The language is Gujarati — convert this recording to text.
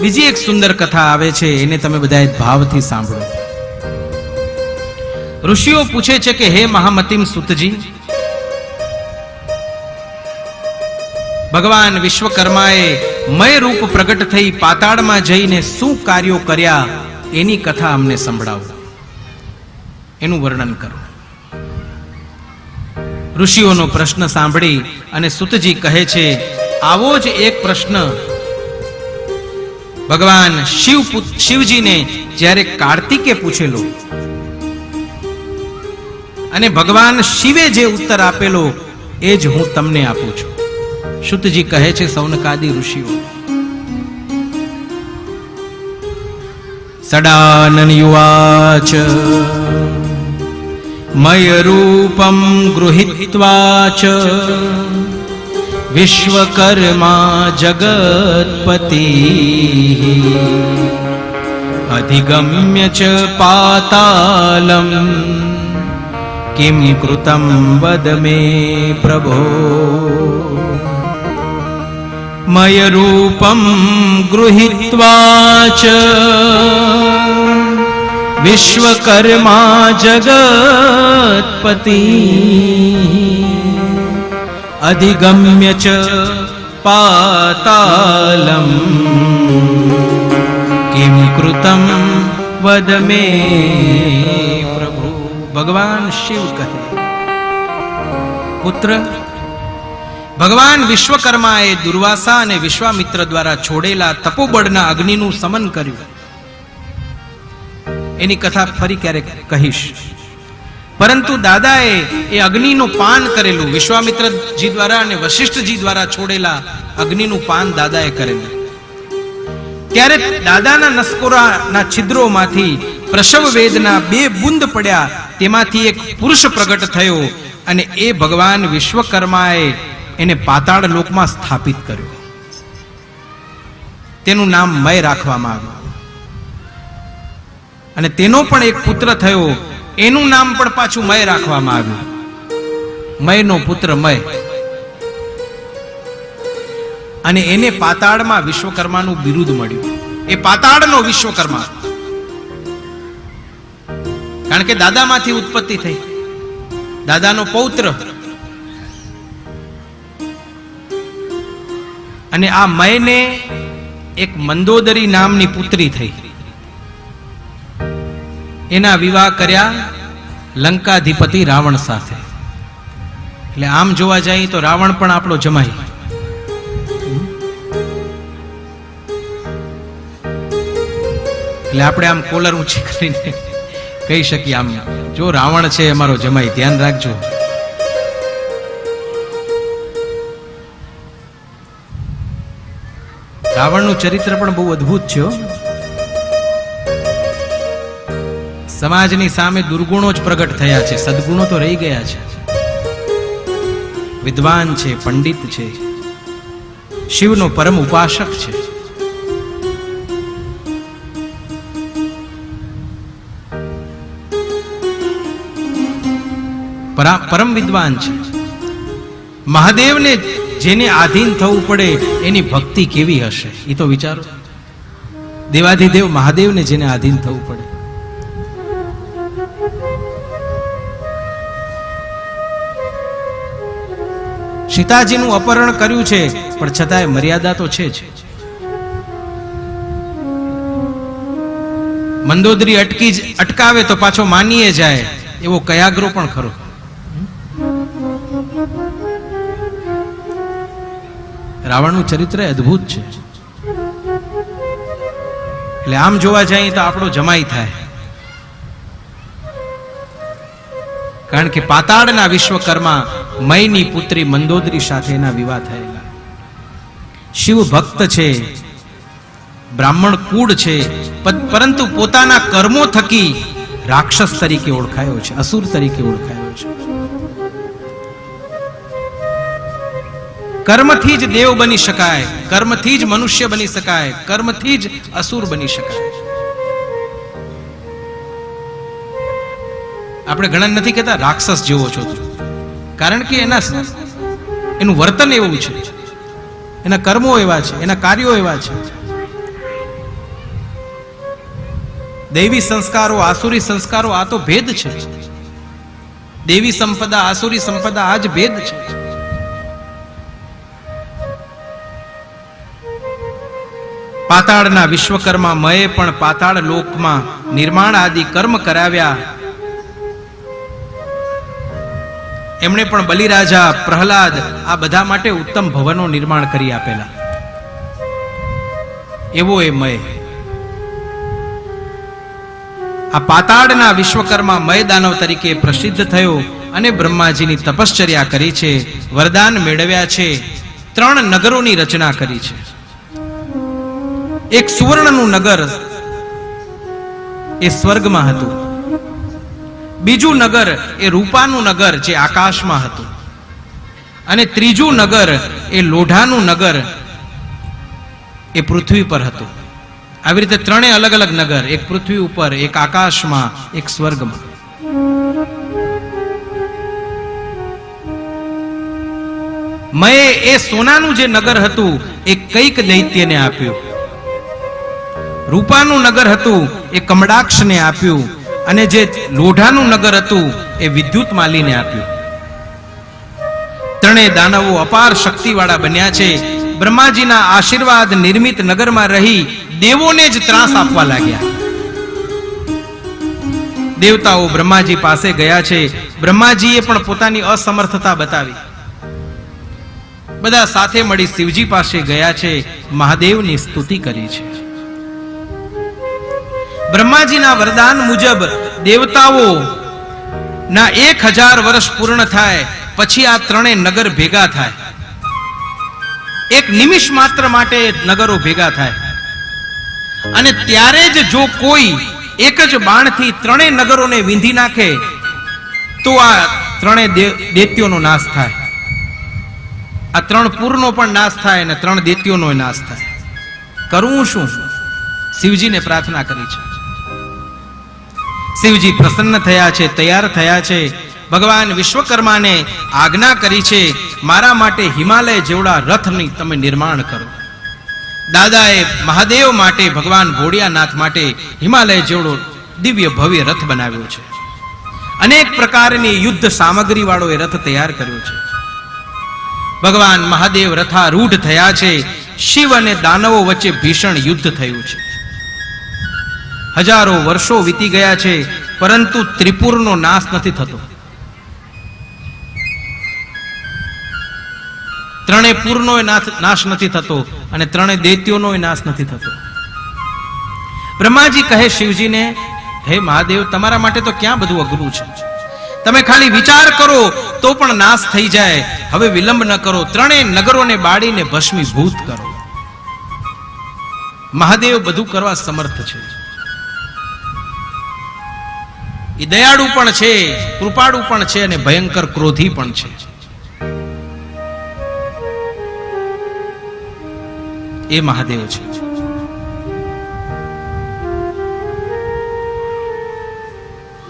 બીજી એક સુંદર કથા આવે છે, એને તમે બધાએ ભાવથી સાંભળો. ઋષિઓ પૂછે છે કે, હે મહામતિમ સુતજી, ભગવાન વિશ્વકર્માએ મય રૂપ પ્રગટ થઈ પાતાળમાં જઈને શું કાર્યો કર્યા? એની કથા અમને સંભળાવો. એનું વર્ણન કરો. ઋષિઓનો પ્રશ્ન સાંભળી અને સુતજી કહે છે, આવો જ એક પ્રશ્ન ભગવાન શિવ શિવજીને જ્યારે કાર્તિકે પૂછેલો, અને ભગવાન શિવે જે ઉત્તર આપેલો, એ જ હું તમને આપું છું. શુદ્ધજી કહે છે, સૌનકાદી ઋષિઓ, સડાનન યુવાચ મયરૂપમ ગૃહિત્વા विश्वकर्मा जगत्पतिः। अधिगम्य च पातालम् किं कृतं वद मे प्रभो। मयरूपं गृहीत्वा च विश्वकर्मा जगत्पतिः। અધિગમ્ય ચ પાતાલમ કિમ કૃતમ વદ મે પ્રભુ ભગવાન શિવ કહે પુત્ર ભગવાન વિશ્વકર્માએ દુર્વાસા અને વિશ્વામિત્ર દ્વારા છોડેલા તપોબળના અગ્નિનું સમન કર્યું. એની કથા ફરી ક્યારેક કહીશ. પરંતુ દાદાએ એ અગ્નિનું પાન કરેલું. વિશ્વામિત્રજી દ્વારા અને વશિષ્ઠજી દ્વારા છોડેલા અગ્નિનું પાન દાદાએ કરેલું. ત્યારે દાદાના નસકોરાના છિદ્રોમાંથી પ્રસવ વેદના બે બુંદ પડ્યા. તેમાંથી એક પુરુષ પ્રગટ થયો અને એ ભગવાન વિશ્વકર્માએ એને પાતાળ લોકમાં સ્થાપિત કર્યો. તેનું નામ મય રાખવામાં આવ્યું. અને તેનો પણ એક પુત્ર થયો એનું નામ પણ પાછું મય રાખવામાં આવ્યું. મયનો પુત્ર મય. અને એને પાતાળમાં વિશ્વકર્માનું બિરુદ મળ્યું. એ પાતાળનો વિશ્વકર્મા. કારણ કે દાદામાંથી ઉત્પત્તિ થઈ. દાદાનો પૌત્ર. અને આ મયને એક મંદોદરી નામની પુત્રી થઈ. એના વિવાહ કર્યા લંકાધિપતિ રાવણ સાથે. એટલે આમ જોવા જઈએ તો રાવણ પણ આપણો જમાઈ. એટલે આપણે આમ કોલર ઊંચી કરીને કહી શકીએ આમ. જો રાવણ છે અમારો જમાઈ, ધ્યાન રાખજો. રાવણનું ચરિત્ર પણ બહુ અદ્ભુત છે સમાજની સામે દુર્ગુણો જ પ્રગટ થયા છે. સદગુણો તો રહી ગયા છે. વિદ્વાન છે, પંડિત છે. શિવનો પરમ ઉપાસક છે. પરમ વિદ્વાન છે. મહાદેવને જેને આધીન થવું પડે, એની ભક્તિ કેવી હશે? એ તો વિચારો. દેવાધિદેવ મહાદેવને જેને આધીન થવું પડે. સીતાજીનું અપહરણ કર્યું છે, પણ છતાંય મર્યાદા તો છે જ. મંદોદરી અટકી જ- અટકાવે તો પાછો માનીએ જાય, એવો કયાગ્રો પણ ખરો. રાવણનું ચરિત્ર અદ્ભુત છે. એટલે આમ જોવા જઈએ તો આપણો જમાઈ થાય. કારણ કે પાતાળના વિશ્વકર્મા મયની પુત્રી મંદોદરી સાથે એના વિવાહ થયેલા. શિવ ભક્ત છે, બ્રાહ્મણ કુળ છે પરંતુ પોતાના કર્મો થકી રાક્ષસ તરીકે ઓળખાયો છે, અસુર તરીકે ઓળખાયો છે. કર્મથી જ દેવ બની શકાય, કર્મથી જ મનુષ્ય બની શકાય, કર્મથી જ અસુર બની શકાય. આપણે ઘણા નથી કહેતા, રાક્ષસ જેવો છો કારણ કે એના એનું વર્તન એવું છે. એના કર્મો એવા છે, એના કાર્યો એવા છે. દૈવી સંસ્કારો, આસુરી સંસ્કારો, આ તો ભેદ છે. દેવી સંપદા, આસુરી સંપદા, આ જ ભેદ છે. પાતાળના વિશ્વકર્મા મયે પણ પાતાળ લોકમાં નિર્માણ આદિ કર્મ કરાવ્યા. એમણે પણ બલિરાજા, પ્રહલાદ આ બધા માટે ઉત્તમ ભવનો નિર્માણ કરી આપેલા. એવો એ મય. આ પાતાળના વિશ્વકર્મા મય દાનવ તરીકે પ્રસિદ્ધ થયો અને બ્રહ્માજીની તપશ્ચર્યા કરી છે, વરદાન મેળવ્યા છે, ત્રણ નગરોની રચના કરી છે. એક સુવર્ણનું નગર એ સ્વર્ગમાં હતું. બીજું નગર એ રૂપાનું નગર જે આકાશમાં હતું. અને ત્રીજું નગર એ લોઢાનું નગર એ પૃથ્વી પર હતું. આવી રીતે ત્રણેય અલગ અલગ નગર, એક પૃથ્વી ઉપર, એક આકાશમાં, એક સ્વર્ગમાં. મયે એ સોનાનું જે નગર હતું, એ કંઈક દૈત્યને આપ્યું. રૂપાનું નગર હતું, એ કમડાક્ષને આપ્યું. અને જે લોઢાનું નગર હતું એ વિદ્યુત માલીને આપ્યું. ત્રણેય દાનવો અપાર શક્તિવાળા બન્યા છે. બ્રહ્માજીના આશીર્વાદ નિર્મિત નગરમાં રહી દેવોને જ ત્રાસ આપવા લાગ્યા. દેવતાઓ બ્રહ્માજી પાસે ગયા છે. બ્રહ્માજીએ પણ પોતાની અસમર્થતા બતાવી. બધા સાથે મળી શિવજી પાસે ગયા છે. મહાદેવની સ્તુતિ કરી છે. બ્રહ્માજીના વરદાન મુજબ દેવતાઓ ના એક હજાર વર્ષ પૂર્ણ થાય, પછી આ ત્રણેય નગર ભેગા થાય. એક નિમિષ માત્ર માટે નગરો ભેગા થાય. અને ત્યારે જ જો કોઈ એક જ બાણથી ત્રણેય નગરોને વીંધી નાખે, તો આ ત્રણેય દૈત્યોનો નાશ થાય. આ ત્રણ પૂરનો પણ નાશ થાય અને ત્રણ દેત્યોનો નાશ થાય. કરવું શું? શિવજીને પ્રાર્થના કરી છે. શિવજી પ્રસન્ન થયા છે, તૈયાર થયા છે. ભગવાન વિશ્વકર્માને આજ્ઞા કરી છે, મારા માટે હિમાલય જેવડા રથની તમે નિર્માણ કરો. દાદાએ મહાદેવ માટે, ભગવાન ભોળિયાનાથ માટે હિમાલય જેવડો દિવ્ય ભવ્ય રથ બનાવ્યો છે. અનેક પ્રકારની યુદ્ધ સામગ્રી વાળો એ રથ તૈયાર કર્યો છે. ભગવાન મહાદેવ રથારૂઢ થયા છે, શિવ અને દાનવો વચ્ચે ભીષણ યુદ્ધ થયું છે. હજારો વર્ષો વીતી ગયા છે, પરંતુ ત્રિપુરનો નાશ નથી થતો. ત્રણે પૂરનો નાશ નથી થતો અને ત્રણે દૈત્યોનો નાશ નથી થતો. બ્રહ્માજી કહે શિવજીને, હે મહાદેવ, તમારા માટે તો ક્યાં બધું અઘરું છે? તમે ખાલી વિચાર કરો તો પણ નાશ થઈ જાય. હવે વિલંબ ન કરો. ત્રણેય નગરોને બાળીને ભસ્મીભૂત કરો. મહાદેવ બધું કરવા સમર્થ છે. એ દયાળુ પણ છે, કૃપાળુ પણ છે અને ભયંકર ક્રોધી પણ છે. એ મહાદેવ છે.